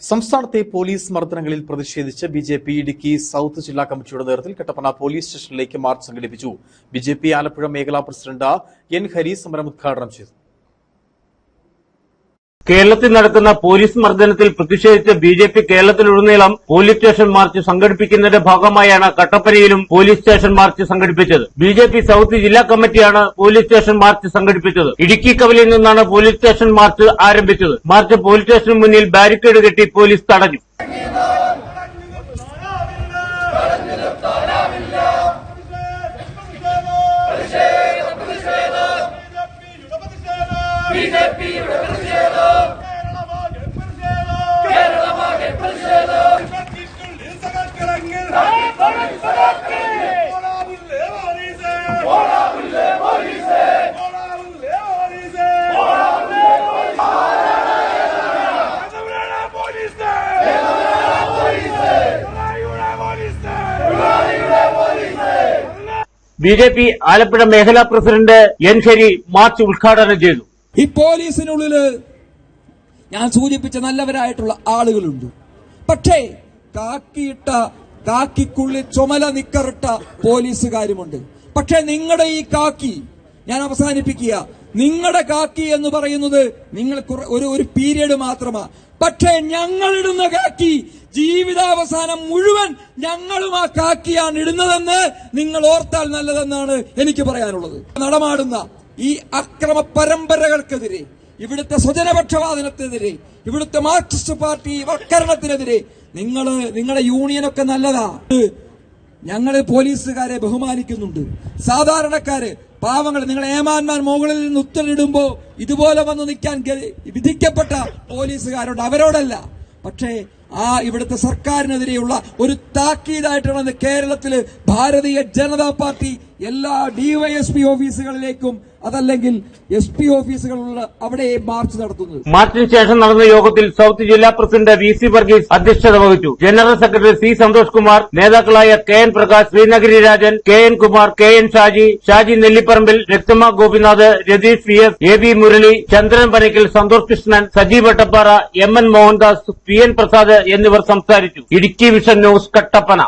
സംസ്ഥാനത്തെ പോലീസ് മർദ്ദനങ്ങളിൽ പ്രതിഷേധിച്ച് B J P Idukki south ജില്ലാ കമ്മിറ്റിയുടെ നേതൃത്വത്തിൽ കട്ടപ്പന പോലീസ് സ്റ്റേഷനിലേക്ക് മാർച്ച് സംഘടിപ്പിച്ചു. ബി ജെ പി ആലപ്പുഴ മേഖലാ പ്രസിഡന്റ് എൻ ഹരി സമരം ഉദ്ഘാടനം ചെയ്തു. കേരളത്തിൽ നടക്കുന്ന പോലീസ് മർദ്ദനത്തിൽ പ്രതിഷേധിച്ച് ബി ജെ പി കേരളത്തിലുടനീളം പോലീസ് സ്റ്റേഷൻ മാർച്ച് സംഘടിപ്പിക്കുന്നതിന്റെ ഭാഗമായാണ് കട്ടപ്പനയിലും പോലീസ് സ്റ്റേഷൻ മാർച്ച് സംഘടിപ്പിച്ചത്. ബി ജെ പി സൌത്ത് ജില്ലാ കമ്മിറ്റിയാണ് പോലീസ് സ്റ്റേഷൻ മാർച്ച് സംഘടിപ്പിച്ചത്. ഇടുക്കി കവലിൽ നിന്നാണ് പോലീസ് സ്റ്റേഷൻ മാർച്ച് ആരംഭിച്ചത്. മാർച്ച് പോലീസ് സ്റ്റേഷന് മുന്നിൽ ബാരിക്കേഡ് കെട്ടി പോലീസ് തടഞ്ഞു. ബി ജെ പി ആലപ്പുഴ മേഖലാ പ്രസിഡന്റ് എൻ ശരി മാർച്ച് ഉദ്ഘാടനം ചെയ്തു. ഈ പോലീസിനുള്ളിൽ ഞാൻ സൂചിപ്പിച്ച നല്ലവരായിട്ടുള്ള ആളുകളുണ്ട്. പക്ഷേ കാക്കിയിട്ട കാക്കിക്കുള്ളിൽ ചുമല നിക്കറിട്ട പോലീസുകാരുമുണ്ട്. പക്ഷേ നിങ്ങളുടെ ഈ കാക്കി ഞാൻ അവസാനിപ്പിക്കുക. നിങ്ങളുടെ കാക്കി എന്ന് പറയുന്നത് നിങ്ങൾ ഒരു ഒരു പീരീഡ് മാത്രമാണ് പക്ഷേ ഞങ്ങളിടുന്ന കാക്കി ജീവിതാവസാനം മുഴുവൻ ഞങ്ങളും ആ കാക്കിയാണ് ഇടുന്നതെന്ന് നിങ്ങൾ ഓർത്താൽ നല്ലതെന്നാണ് എനിക്ക് പറയാനുള്ളത്. നടമാടുന്ന ഈ അക്രമ പരമ്പരകൾക്കെതിരെ ഇവിടുത്തെ സ്വജനപക്ഷപാതനത്തിനെതിരെ ഇവിടുത്തെ മാർക്സിസ്റ്റ് പാർട്ടി വൽക്കരണത്തിനെതിരെ നിങ്ങൾ നിങ്ങളുടെ യൂണിയനൊക്കെ നല്ലതാ. ഞങ്ങൾ പോലീസുകാരെ ബഹുമാനിക്കുന്നുണ്ട്. സാധാരണക്കാര് പാവങ്ങൾ നിങ്ങൾ ഏമാന്മാർ മുകളിൽ നിന്ന് ഉത്തരവിടുമ്പോൾ ഇതുപോലെ വന്ന് നിൽക്കാൻ വിധിക്കപ്പെട്ട പോലീസുകാരോട് അവരോടല്ല. പക്ഷേ ആ ഇവിടുത്തെ സർക്കാരിനെതിരെയുള്ള ഒരു താക്കീതായിട്ടാണ് കേരളത്തിൽ ഭാരതീയ ജനതാ പാർട്ടി എല്ലാ ഡിവൈഎസ്പി ഓഫീസുകളിലേക്കും അതല്ലെങ്കിൽ എസ് പി ഓഫീസുകളുള്ള അവിടെ മാർച്ച് നടത്തുന്നത്. മാർച്ചിന് ശേഷം നടന്ന യോഗത്തിൽ സൌത്ത് ജില്ലാ പ്രസിഡന്റ് വി സി വർഗീസ് അധ്യക്ഷത വഹിച്ചു. General secretary C Santhosh Kumar നേതാക്കളായ K N Prakash Sreenagari Rajan K N Kumar K N Shaji Shaji Nellipparambil രക്തമ Gopinath Ratheesh V S A V Murali Chandran Panackal Santhosh Krishnan Sajeev Vattappara M N Mohandas P N Prasad എന്നിവർ സംസാരിച്ചു. Idukki vision news Kattappana.